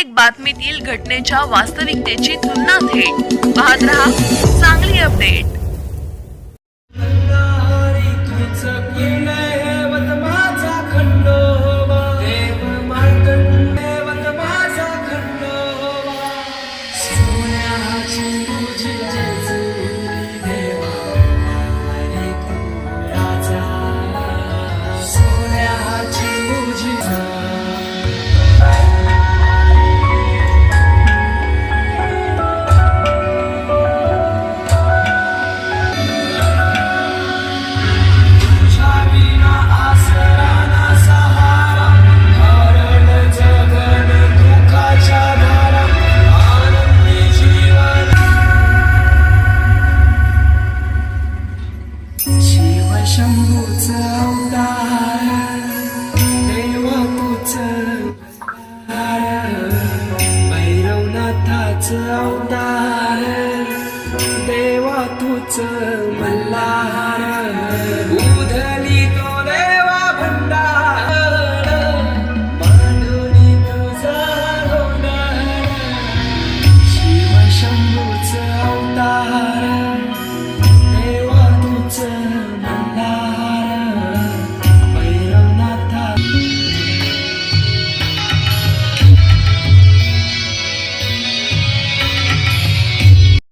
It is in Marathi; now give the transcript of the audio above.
प्रत्येक बातमीतील घटनेच्या वास्तविकतेची तुलना थेट. पाहत रहा चांगली शंभूचा अवतार देव तूच भैरवनाथाच अवतार देवा तूच मल्हार